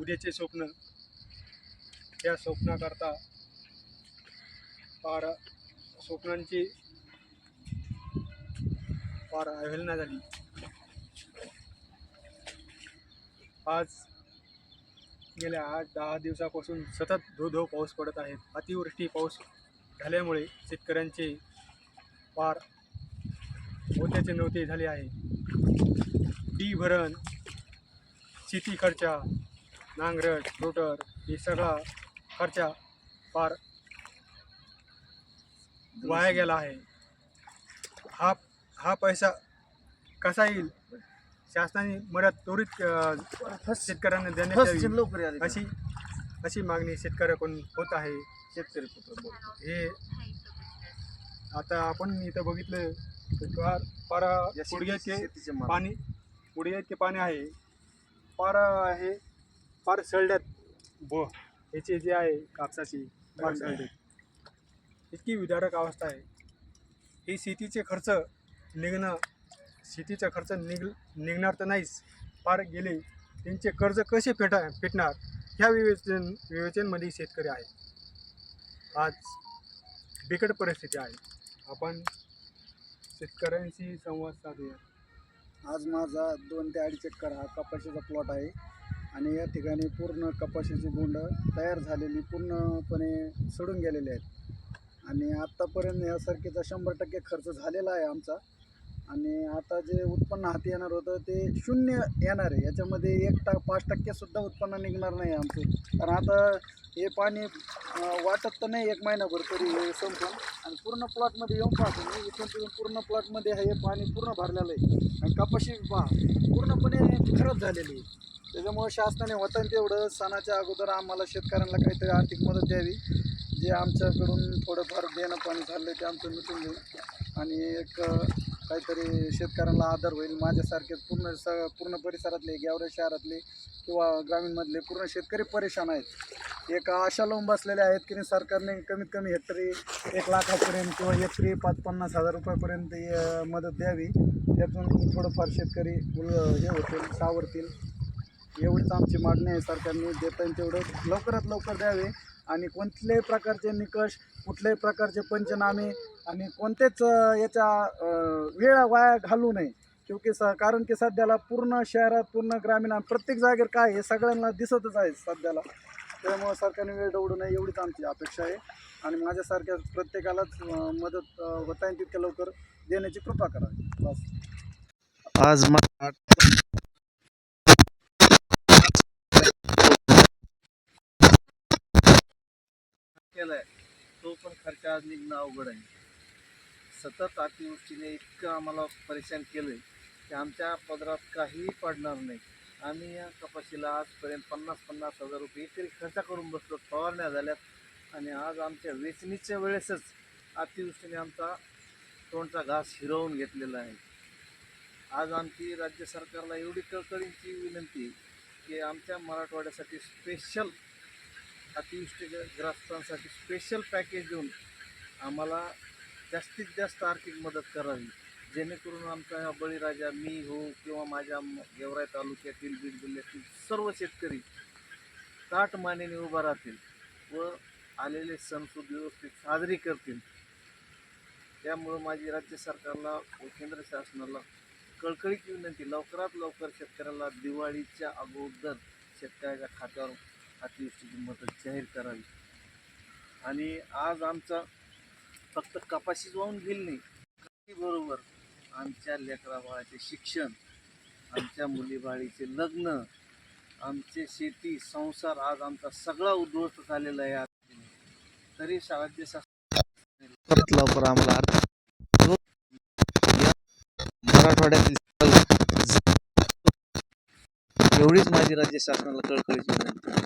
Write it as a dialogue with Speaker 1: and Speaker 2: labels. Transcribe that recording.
Speaker 1: उद्याचे स्वप्न. त्या स्वप्नाकरता फार स्वप्नांची फार अवहेलना झाली. आज गेल्या आठ दहा दिवसापासून सतत धोधो धो पाऊस पडत आहे. अतिवृष्टी पाऊस झाल्यामुळे शेतकऱ्यांचे फार मोत्याचे नव्हते झाले आहे. डी भरण शेती खर्चा नांगरट रोटर हे सगळा खर्चा फार वाया गेला आहे. हा हा पैसा कसा येईल? शासनाने मदत त्वरित शेतकऱ्यांना देण्यात
Speaker 2: आले
Speaker 1: अशी अशी मागणी शेतकऱ्याकडून होत आहे.
Speaker 2: शेतकरी.
Speaker 1: हे आता आपण इथं बघितलं फार फार
Speaker 2: माल.
Speaker 1: पाणी गुडघ्याचे पाणी आहे. फार हे फार सळल्यात. ब ह्याचे जे आहे कापसाची फार सळड्यात इतकी विदारक अवस्था आहे. ही शेतीचे खर्च निघणं शेतीचा खर्च निघ निघणार तर नाहीच. फार गेले त्यांचे कर्ज कसे फेटा फेटणार? ह्या विवेचन विवेचनमध्ये शेतकरी आहे. आज बिकट परिस्थिती आहे. आपण शेतकऱ्यांशी संवाद साधूया.
Speaker 2: आज माझा दोन ते अडीच एकर हा कपाशीचा प्लॉट आहे. आणि या ठिकाणी पूर्ण कपाशीची बोंड तयार झालेली पूर्णपणे सडून गेलेली आहेत. आणि आत्तापर्यंत यासारखीचा शंभर टक्के खर्च झालेला आहे आमचा. आणि आता जे उत्पन्न हाती येणार होतं ते शून्य येणार आहे. याच्यामध्ये एक टा पाच टक्केसुद्धा उत्पन्न निघणार नाही आमचं. कारण आता हे पाणी वाटत तर नाही एक महिनाभर तरी हे संपून. आणि पूर्ण प्लॉटमध्ये येऊन पाहतो मी इथून तिथून पूर्ण प्लॉटमध्ये हे पाणी पूर्ण भरलेलं आहे. आणि कपाशी पहा पूर्णपणे खराब झालेली आहे. त्याच्यामुळे शासनाने होतं तेवढं सणाच्या अगोदर आम्हाला शेतकऱ्यांना काहीतरी आर्थिक मदत द्यावी. जे आमच्याकडून थोडंफार देणं पाणी झालं ते आमचं मिटून घेऊ. आणि एक काहीतरी शेतकऱ्यांना आधार होईल. माझ्यासारखे पूर्ण स पूर्ण परिसरातले गेवरे शहरातले किंवा ग्रामीणमधले पूर्ण शेतकरी परेशान आहेत. एक आशा लावून बसलेले आहेत की नाही सरकारने कमीत कमी हेक्टरी एक लाखापर्यंत किंवा एकरी पाच पन्नास हजार रुपयापर्यंत मदत द्यावी. त्यातून थोडंफार शेतकरी उल- हे होतील सावरतील. एवढीच आमची मागणी आहे सरकारने. देता येईल तेवढं लवकरात लवकर द्यावे. आणि कोणत्याही प्रकारचे निकष कुठल्याही प्रकारचे पंचनामे आणि कोणतेच याच्या वेळ वाया घालू नये. क्योंकि स कारण की सध्याला पूर्ण शहरात पूर्ण ग्रामीण आणि प्रत्येक जागेवर काय हे सगळ्यांना दिसतच आहे सध्याला. त्यामुळं सरकारने वेळ दवडू नये एवढीच आमची अपेक्षा आहे. आणि माझ्यासारख्या प्रत्येकालाच मदत होता येईल तितक्या लवकर देण्याची कृपा करा. बस.
Speaker 3: आज मला
Speaker 2: खर्च आज निघणं अवघड आहे. सतत अतिवृष्टीने इतकं आम्हाला परेशान केलं आहे की आमच्या पदरात काहीही पडणार नाही. आम्ही या कपाशीला आजपर्यंत पन्नास पन्नास हजार रुपये एकरी खर्च करून बसलो फवारण्या झाल्यात. आणि आज आमच्या वेचणीच्या वेळेसच अतिवृष्टीने आमचा तोंडचा घास हिरवून घेतलेला आहे. आज आमची राज्य सरकारला एवढी कळकळीची विनंती की आमच्या मराठवाड्यासाठी स्पेशल अतिवृष्टीग्रस्तांसाठी स्पेशल पॅकेज देऊन आम्हाला जास्तीत जास्त आर्थिक मदत करावी. जेणेकरून आमचा हा बळीराजा मी हो किंवा माझ्या गेवराई तालुक्यातील बीड जिल्ह्यातील सर्व शेतकरी ताट मानेने उभा राहतील व आलेले सण व्यवस्थित साजरी करतील. त्यामुळं माझी राज्य सरकारला व केंद्र शासनाला कळकळीची विनंती लवकरात लवकर शेतकऱ्याला दिवाळीच्या अगोदर शेतकऱ्याच्या खात्यावर अतिवृष्टीची मदत जाहीर करावी. आणि आज आमचा फक्त कपाशीच वाहून गेली नाही. बरोबर आमच्या लेकरा बाळाचे शिक्षण आमच्या मुलीबाळीचे लग्न आमचे शेती संसार आज आमचा सगळा उद्ध्वस्त झालेला आहे. आज. तरी राज्य शासन
Speaker 3: लवकर आम्हाला मराठवाड्यातील एवढीच माझी राज्य शासनाला कळकळीची विनंती.